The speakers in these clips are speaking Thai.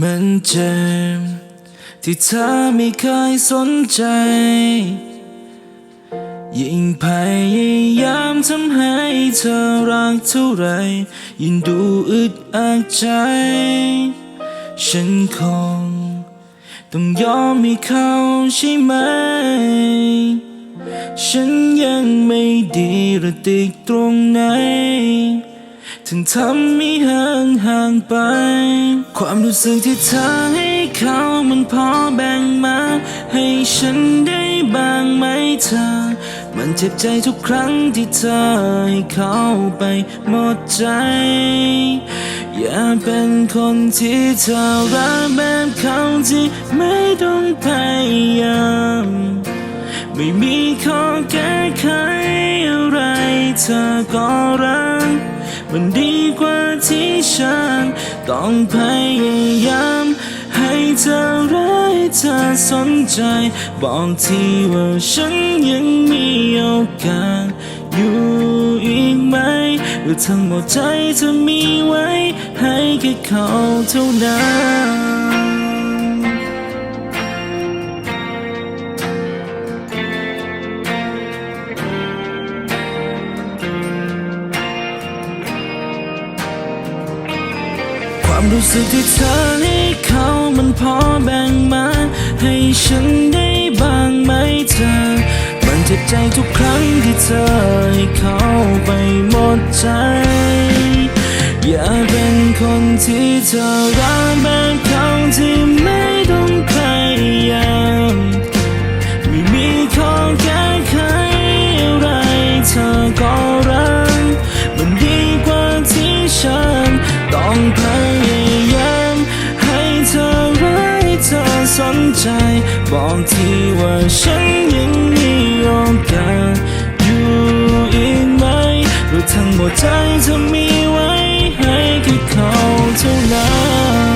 มันเจ็บที่เธอไม่เคยสนใจ ยิ่งพยายามทำให้เธอรักเท่าไร ยิ่งดูอึดอัดใจ ฉันคงต้องยอมให้เขาใช่ไหม ฉันยังไม่ดีหรือติดตรงไหน ถึงทำให้ห่างห่างไป ความรู้สึกที่เธอให้เขามันพอแบ่งมา ให้ฉันได้บ้างไหมเธอ มันเจ็บใจทุกครั้งที่เธอให้เขาไปหมดใจ อย่าเป็นคนที่เธอรักแบบเขาที่ไม่ต้องพยายามไม่มีข้อแก้ไขอะไรเธอก็รัก มันดีกว่าที่ฉันต้องพยายาม ให้เธอรักเธอสนใจ บอกทีว่าฉันยังมีโอกาสอยู่อีกไหมหรือทั้งหมดใจเธอมีไว้ ให้แค่เขาเท่านั้น ความรู้สึกที่เธอให้เขามันพอแบ่งมา ให้ฉันได้บ้างไหมเธอ มันเจ็บใจทุกครั้งที่เธอให้เขาไปหมดใจ อย่าเป็นคนที่เธอรักแบบเขาที่ สนใจ บอกทีว่าฉันยังมีโอกาสอยู่อีกไหมหรือทั้งหมดใจเธอมีไว้ให้แค่เขาเท่านั้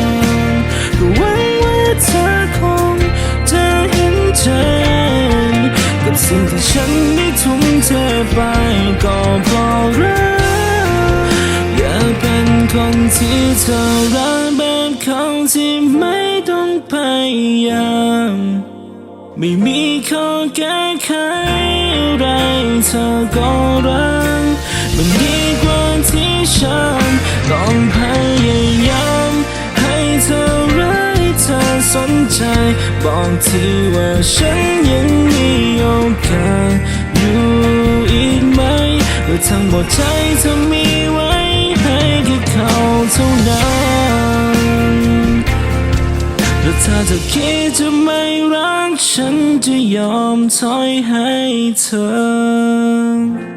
นก็หวังว่าเธอคงจะเห็นใจ กับสิ่งที่ฉันได้ทุ่มเทไปก็เพราะรักอย่าเป็นคนที่เธอรักแบบเขาที่ไม่ พยายาม ไม่มีข้อแก้ไขอะไรเธอก็รักมันดีกว่าที่ฉันต้องพยายาม ให้เธอรักเธอสนใจ บอกทีว่าฉันยังมีโอกาสอยู่อีกไหมหรือทั้งหมดใจเธอมี ถ้าเธอคิดจะไม่รักฉันจะยอมถอยให้เธอ